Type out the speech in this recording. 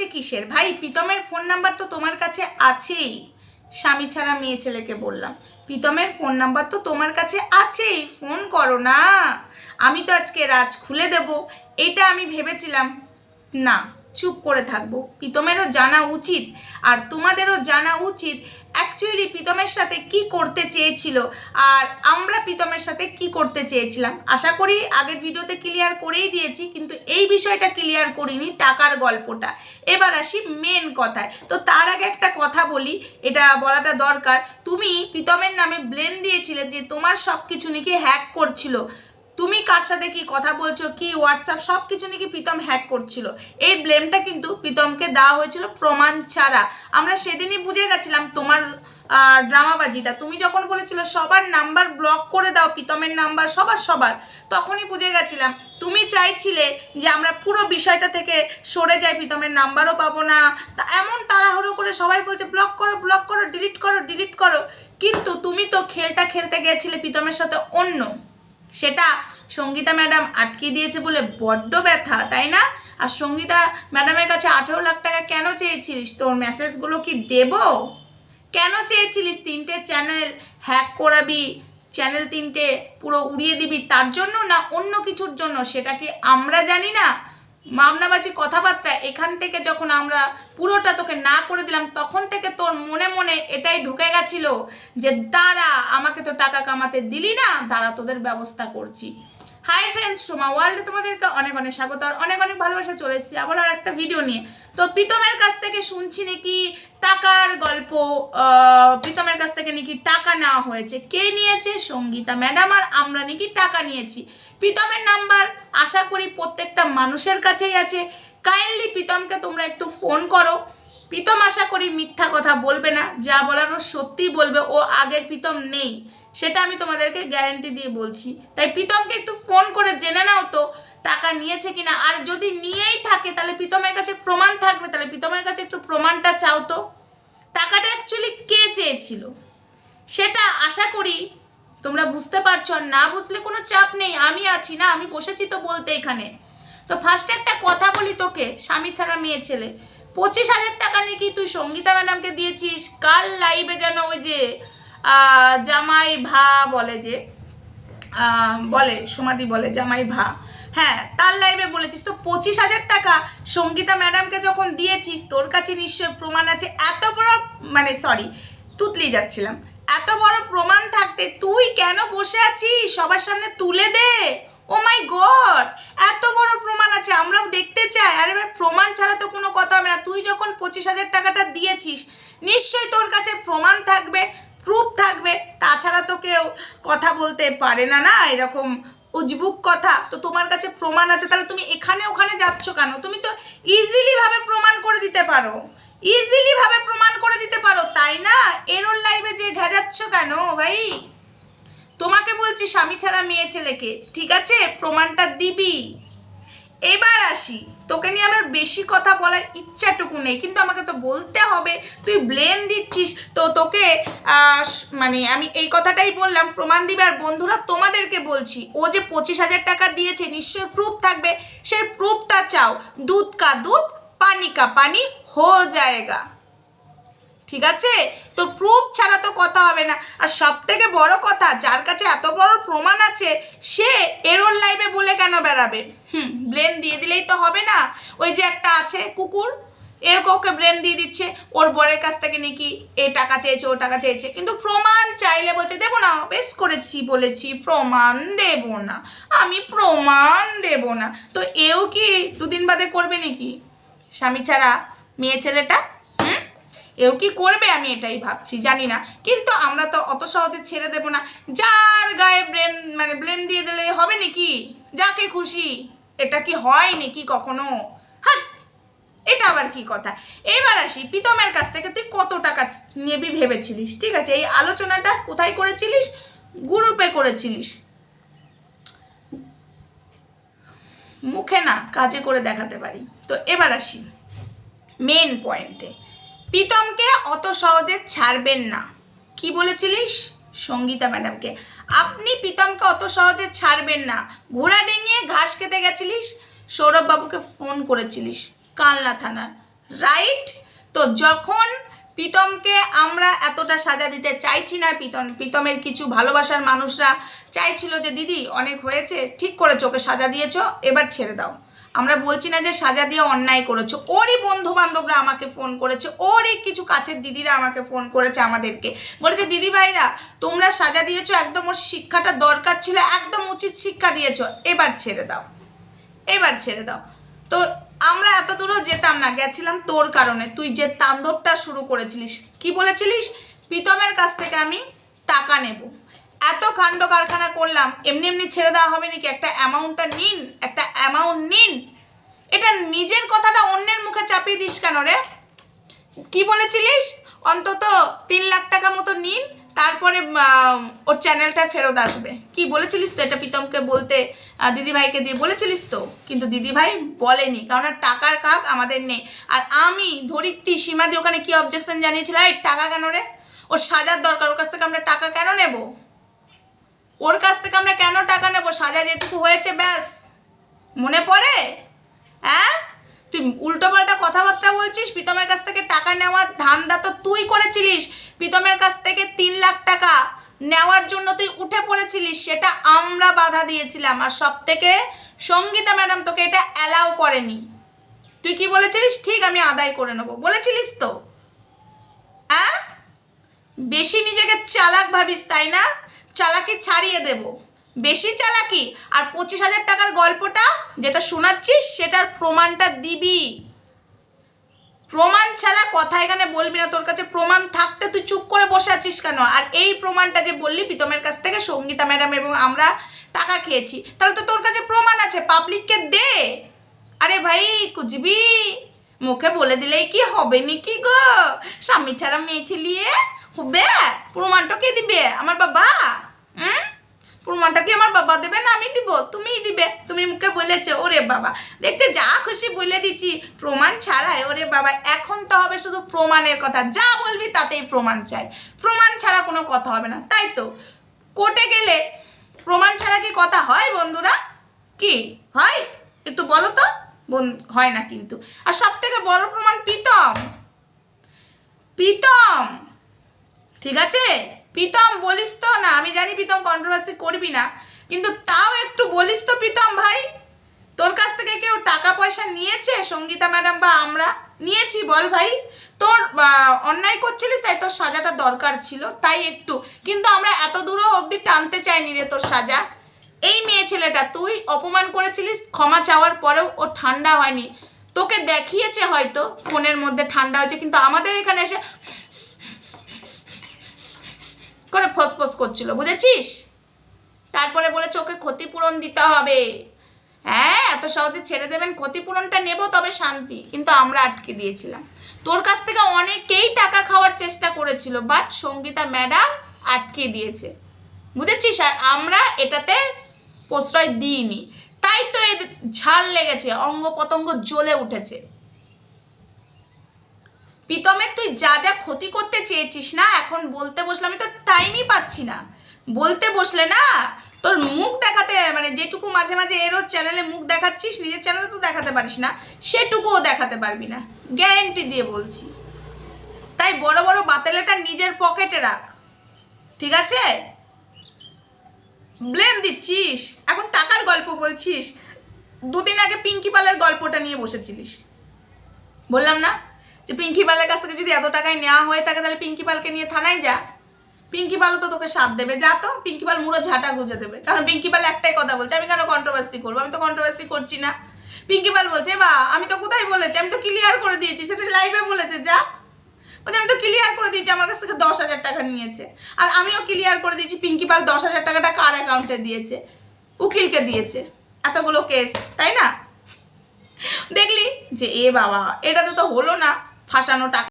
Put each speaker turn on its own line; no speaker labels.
আসছে কিসের? ভাই, প্রীতমের ফোন নাম্বার তো তোমার কাছে আছেই। স্বামী ছাড়া মেয়ে ছেলেকে বললাম। প্রীতমের ফোন নাম্বার তো তোমার কাছে আছেই ফোন করো না। আমি তো আজকে রাজ খুলে দেব। এটা আমি ভেবেছিলাম। না, চুপ করে থাকব। প্রীতমেরও জানা উচিত। আর তোমাদেরও জানা উচিত অ্যাকচুয়ালি প্রীতমের সাথে কি করতে চেয়েছিল আর আমরা প্রীতমের সাথে কি করতে চেয়েছিলাম, আশা করি আগের ভিডিওতে ক্লিয়ার করেই দিয়েছি, কিন্তু এই বিষয়টা ক্লিয়ার করিনি টাকার গল্পটা। এবার আসি মেন কথায়। তো তার আগে একটা কথা বলি, এটা বলাটা দরকার। তুমি প্রীতমের নামে ব্লেম দিয়েছিলে যে তোমার সব কিছু নাকি হ্যাক করছিল। তুমি কার সাথে কি কথা বলছো, কি হোয়াটসঅ্যাপ সব কিছু নাকি প্রীতম হ্যাক করছিল? এই ব্লেমটা কিন্তু প্রীতমকে দেওয়া হয়েছিল প্রমাণ ছাড়া। আমরা সেদিনই বুঝে গেছিলাম তোমার ড্রামাবাজিটা। তুমি যখন বলেছিল সবার নাম্বার ব্লক করে দাও, প্রীতমের নাম্বার সবার সবার, তখনই বুঝে গেছিলাম। তুমি চাইছিলে যে আমরা পুরো বিষয়টা থেকে সরে যাই, প্রীতমের নাম্বারও পাবো না। তা এমন তাড়াহুড়ো করে সবাই বলছে ব্লক করো ব্লক করো ডিলিট করো ডিলিট করো। কিন্তু তুমি তো খেলটা খেলতে গিয়েছিলে প্রীতমের সাথে অন্য। সেটা সঙ্গীতা ম্যাডাম আটকে দিয়েছে বলে বড্ড ব্যথা, তাই না? আর সঙ্গীতা ম্যাডামের কাছে আঠেরো লাখ টাকা কেন চেয়েছিলিস? তোর মেসেজগুলো কি দেব? কেন চেয়েছিলিস? তিনটে চ্যানেল হ্যাক করাবি, চ্যানেল তিনটে পুরো উড়িয়ে দিবি তার জন্য না অন্য কিছুর জন্য? সেটা কি আমরা জানি না? মামনাবাজি কথাবার্তা, এখান থেকে যখন আমরা পুরোটা তোকে না করে দিলাম, তখন থেকে তোর মনে মনে এটাই ঢুকে গেছিল যে, দাঁড়া, আমাকে তো টাকা কামাতে দিলি না, দাঁড়া তোদের ব্যবস্থা করছি। হাই ফ্রেন্ডস সোমা ওয়ার্ল্ডে তোমাদেরকে অনেক অনেক স্বাগত আর অনেক অনেক ভালোবাসা চলে এসেছি। আবার আর একটা ভিডিও নিয়ে। তো প্রীতমের কাছ থেকে শুনছি নাকি টাকার গল্প প্রীতমের কাছ থেকে নাকি টাকা নেওয়া হয়েছে। কে নিয়েছে? সঙ্গীতা ম্যাডাম আর আমরা নাকি টাকা নিয়েছি। প্রীতমের নাম্বার আশা করি প্রত্যেকটা মানুষের কাছেই আছে। কাইন্ডলি প্রীতমকে তোমরা একটু ফোন করো। প্রীতম আশা করি মিথ্যা কথা বলবে না, যা বলার ও সত্যিই বলবে, ও আগের প্রীতম নেই। সেটা আমি তোমাদেরকে গ্যারেন্টি দিয়ে বলছি। তাই প্রীতমকে একটু ফোন করে জেনে নাও তো, টাকা নিয়েছে কিনা। আর যদি নিয়েই থাকে, তাহলে প্রীতমের কাছে প্রমাণ থাকবে। তাহলে প্রীতমের কাছে একটু প্রমাণটা চাও তো। টাকাটা অ্যাকচুয়ালি কে চেয়েছিল? সেটা আশা করি তোমরা বুঝতে পারছ না বুঝলে কোনো চাপ নেই। আমি আছি না, আমি বসেছি তো বলতে এখানে। তো ফার্স্টে একটা কথা বলি তোকে, স্বামী ছাড়া মেয়ে ছেলে। পঁচিশ হাজার টাকা নাকি তুই সঙ্গীতা ম্যাডামকে দিয়েছিস? কাল লাইভে যেন ওই যে জামাই ভা বলে যে বলে সমাধি বলে, জামাই ভা। হ্যাঁ তার লাইভে বলেছিস। তো পঁচিশ হাজার টাকা সঙ্গীতা ম্যাডামকে যখন দিয়েছিস, তোর কাছে নিশ্চয় প্রমাণ আছে। এত বড় মানে সরি তুতলি যাচ্ছিলাম। এত বড় প্রমাণ থাকতে তুই কেন বসে আছিস? সবার সামনে তুলে দে। ও মাই গড এত বড় প্রমাণ আছে। আমরাও দেখতে চাই আরে ভাই প্রমাণ ছাড়া তো কোনো কথা হবে না তুই যখন পঁচিশ হাজার টাকাটা দিয়েছিস, নিশ্চয়ই তোর কাছে প্রমাণ থাকবে প্রুফ থাকবে। তাছাড়া তো কেউ কথা বলতে পারে না না? এরকম উজবুক কথা। তো তোমার কাছে প্রমাণ আছে, তাহলে তুমি এখানে ওখানে যাচ্ছ কেন? তুমি তো ইজিলিভাবে প্রমাণ করে দিতে পারো। ইজিলিভাবে প্রমাণ করে দিতে পারো, তাই না? এরোর লাইভে যে ঘেজাচ্ছ কেন ভাই? তোমাকে বলছি, স্বামী ছাড়া মেয়ে ছেলেকে, ঠিক আছে? প্রমাণটা দিবি। এবার আসি। তোকে নিয়ে আমার বেশি কথা বলার ইচ্ছাটুকু নেই, কিন্তু আমাকে তো বলতে হবে। তুই ব্লেম দিচ্ছিস। তো তোকে মানে আমি এই কথাটাই বললাম, প্রমাণ আর বন্ধুরা, তোমাদেরকে বলছি, ও যে পঁচিশ হাজার টাকা দিয়েছে নিশ্চয় প্রুফ থাকবে। সেই প্রুফটা চাও। দুধ কা দুধ, পানি কা পানি, হো যায়গা ঠিক আছে? তো প্রুফ ছাড়া তো কথা হবে না। আর সব থেকে বড় কথা, যার কাছে এত বড় প্রমাণ আছে, সে এরোর লাইভে বলে কেন বেড়াবে? হুম ব্লেম দিয়ে দিলেই তো হবে না। ওই যে একটা আছে, কুকুর এর ওকে ব্লেম দিয়ে দিচ্ছে। ওর বরের কাছ থেকে নাকি এ টাকা চেয়েছে, ও টাকা চেয়েছে। কিন্তু প্রমাণ চাইলে বলছে, দেবো না, বেশ করেছি, বলেছি, প্রমাণ দেব না। আমি প্রমাণ দেব না। তো এও কি দুদিন বাদে করবে নাকি? স্বামী ছাড়া মেয়ে ছেলেটা? এও কি করবে আমি এটাই ভাবছি, জানি না। কিন্তু আমরা তো অত সহজে ছেড়ে দেব না। যার গায়ে ব্রেন মানে ব্লেম দিয়ে দিলে হবে নাকি? যাকে খুশি। এটা কি হয় নাকি কখনো? হ্যাঁ এটা আবার কি কথা? এবার আসি প্রীতমের কাছ থেকে, তুই কত টাকা নেবি ভেবেছিলিস, ঠিক আছে? এই আলোচনাটা কোথায় করেছিলিস? গ্রুপে করেছিলিস। মুখে না, কাজে করে দেখাতে পারি। তো এবার আসি। মেন পয়েন্টে প্রীতমকে অত সহজে ছাড়বেন না। কি বলেছিলিস? সঙ্গীতা ম্যাডামকে। আপনি প্রীতমকে অত সহজে ছাড়বেন না। ঘোড়া ডিঙিয়ে ঘাস খেতে গেছিলিস? সৌরভ বাবুকে ফোন করেছিলিস কালনা থানার। রাইট? তো যখন প্রীতমকে আমরা এতটা সাজা দিতে চাইছি না, প্রীতম, প্রীতমের কিছু ভালোবাসার মানুষরা চাইছিল যে, দিদি, অনেক হয়েছে, ঠিক করে চোখে সাজা দিয়েছ, এবার ছেড়ে দাও। আমরা বলছি না যে সাজা দিয়ে অন্যায় করেছ। ওরই বন্ধু বান্ধবরা আমাকে ফোন করেছে, ওরই কিছু কাছের দিদিরা আমাকে ফোন করেছে আমাদেরকে। বলেছে দিদি ভাইরা তোমরা সাজা দিয়েছ, একদম ওর শিক্ষাটা দরকার ছিল, একদম উচিত শিক্ষা দিয়েছ। এবার ছেড়ে দাও। এবার ছেড়ে দাও। তো আমরা এত দূরও যেতাম না, গেছিলাম তোর কারণে। তুই যে তাণ্ডবটা শুরু করেছিলিস, কি বলেছিলিস? প্রীতমের কাছ থেকে আমি টাকা নেব। এত কাণ্ড কারখানা করলাম, এমনি এমনি ছেড়ে দেওয়া হবে নাকি? একটা অ্যামাউন্টটা নিন, একটা অ্যামাউন্ট নিন। এটা নিজের কথাটা অন্যের মুখে চাপিয়ে দিস কেন রে? কি বলেছিলিস? অন্তত তিন লাখ টাকা মতো নিন, তারপরে ওর চ্যানেলটা ফেরত আসবে। কি বলেছিলিস তো এটা প্রীতমকে বলতে দিদিভাইকে দিয়ে? বলেছিলিস তো, কিন্তু দিদিভাই বলেনি, কারণ টাকার কাক আমাদের নেই। আর আমি ধরিত্রী সীমা দিয়ে ওখানে কি অবজেকশন জানিয়েছিলাম এই টাকা কেন রে? ওর সাজার দরকার, ওর কাছ থেকে আমরা টাকা কেন নেব? ওর কাছ থেকে আমরা কেন টাকা নেব? সাজা যেটুকু হয়েছে, ব্যাস। মনে পড়ে? হ্যাঁ? তুই উল্টোপাল্টা কথাবার্তা বলছিস, প্রীতমের কাছ থেকে টাকা নেওয়ার ধান্দা তো তুই করেছিলিস। প্রীতমের কাছ থেকে তিন লাখ টাকা নেওয়ার জন্য তুই উঠে পড়েছিলিস, সেটা আমরা বাধা দিয়েছিলাম। আর সব থেকে সঙ্গীতা ম্যাডাম তোকে এটা অ্যালাউ করেনি। তুই কি বলেছিলিস? ঠিক, আমি আদায় করে নেব। বলেছিলিস তো। হ্যাঁ? বেশি নিজেকে চালাক ভাবিস, তাই না? চালাকি ছাড়িয়ে দেব। বেশি চালাকি? আর পঁচিশ হাজার টাকার গল্পটা যেটা শোনাচ্ছিস, সেটার প্রমাণটা দিবি। প্রমাণ ছাড়া কথা এখানে বলবি না, তোর কাছে প্রমাণ থাকতে তুই চুপ করে বসে আছিস কেন? আর এই প্রমাণটা যে বললি, প্রীতমের কাছ থেকে সঙ্গীতা ম্যাডাম এবং আমরা টাকা খেয়েছি। তাহলে তো তোর কাছে প্রমাণ আছে পাবলিককে দে। আরে ভাই কুচবি মুখে বলে দিলেই কি হবে নি কি গো? স্বামী ছাড়া মেয়ে ছেলিয়ে হবে? প্রমাণটা কে দিবে? আমার বাবা? হুম প্রমাণটা কি আমার বাবা দেবে না আমি দিব? তুমিই দিবে। তুমি মুখে বলেছ, ওরে বাবা। দেখতে যা খুশি বলে দিচ্ছি, প্রমাণ ছাড়াই। ওরে বাবা, এখন তো হবে শুধু প্রমাণের কথা। যা বলবি তাতেই প্রমাণ চাই। প্রমাণ ছাড়া কোনো কথা হবে না। তাই তো, কোর্টে গেলে প্রমাণ ছাড়া কি কথা হয় বন্ধুরা? কি? হয়? একটু বলো তো। হয় না কিন্তু। আর সব থেকে বড় প্রমাণ প্রীতম। প্রীতম! ঠিক আছে? প্রীতম, বলিস তো না, আমি জানি প্রীতম কন্ট্রোভার্সি করবি না, কিন্তু তাও একটু বলিস তো প্রীতম ভাই। তোর কাছ থেকে কেউ টাকা পয়সা নিয়েছে, সঙ্গীতা ম্যাডাম বা আমরা? নিয়েছি, বল ভাই। তোর অন্যায় করছিলিস, তাই তোর সাজাটা দরকার ছিল, তাই একটু। কিন্তু আমরা এত দূরও অবধি টানতে চাইনি রে তোর সাজা। এই মেয়ে ছেলেটা, তুই অপমান করেছিলিস, ক্ষমা চাওয়ার পরেও ও ঠান্ডা হয়নি। তোকে দেখিয়েছে হয়তো, ফোনের মধ্যে ঠান্ডা হয়েছে, কিন্তু আমাদের এখানে এসে করে ফসফস করছিল, বুঝেছিস? তারপরে বলেছে, ওকে ক্ষতিপূরণ দিতে হবে। হ্যাঁ এত সহজে ছেড়ে দেবেন, ক্ষতিপূরণটা নেব তবে শান্তি। কিন্তু আমরা আটকে দিয়েছিলাম। তোর কাছ থেকে অনেকেই টাকা খাওয়ার চেষ্টা করেছিল, বাট সঙ্গীতা ম্যাডাম আটকে দিয়েছে। বুঝেছিস? আর আমরা এটাতে প্রশ্রয় দিইনি। তাই তো এদের ঝাল লেগেছে অঙ্গ পতঙ্গ জ্বলে উঠেছে। প্রীতমের তুই যা যা ক্ষতি করতে চেয়েছিস না, এখন বলতে বসলে আমি তো টাইমই পাচ্ছি না। বলতে বসলে না, তোর মুখ দেখাতে মানে যেটুকু মাঝে মাঝে এর ওর চ্যানেলে মুখ দেখাচ্ছিস, নিজের চ্যানেলে তো দেখাতে পারিস না, সেটুকুও দেখাতে পারবি না। গ্যারেন্টি দিয়ে বলছি। তাই বড় বড় বাতেলাটা নিজের পকেটে রাখ। ঠিক আছে? ব্লেম দিচ্ছিস। এখন টাকার গল্প বলছিস। দুদিন আগে পিঙ্কি পালের গল্পটা নিয়ে বসেছিলিস। বললাম না? যে পিঙ্কি পালের কাছ থেকে যদি এত টাকায় নেওয়া হয়ে থাকে, তাহলে পিঙ্কি পালকে নিয়ে থানায় যা। পিঙ্কি পালও তো তোকে সাথ দেবে, যা তো। পিঙ্কি পাল মুড়ো ঝাঁটা গুজে দেবে। কারণ পিঙ্কি পাল একটাই কথা বলছে, আমি কেন কন্ট্রোভার্সি করব? আমি তো কন্ট্রোভার্সি করছি না। পিঙ্কি পাল বলছে বা, আমি তো কোথায় বলেছি? আমি তো ক্লিয়ার করে দিয়েছি, সে সেদিন লাইভে বলেছে, যা। বলছে, আমি তো ক্লিয়ার করে দিয়েছি, আমার কাছ থেকে দশ হাজার টাকা নিয়েছে। আর আমিও ক্লিয়ার করে দিয়েছি, পিঙ্কি পাল দশ হাজার টাকাটা কার অ্যাকাউন্টে দিয়েছে? উকিলকে দিয়েছে। এতগুলো কেস তাই না? দেখলি যে, এ বাবা এটাতে তো হলো না। ফাঁসানো টাকা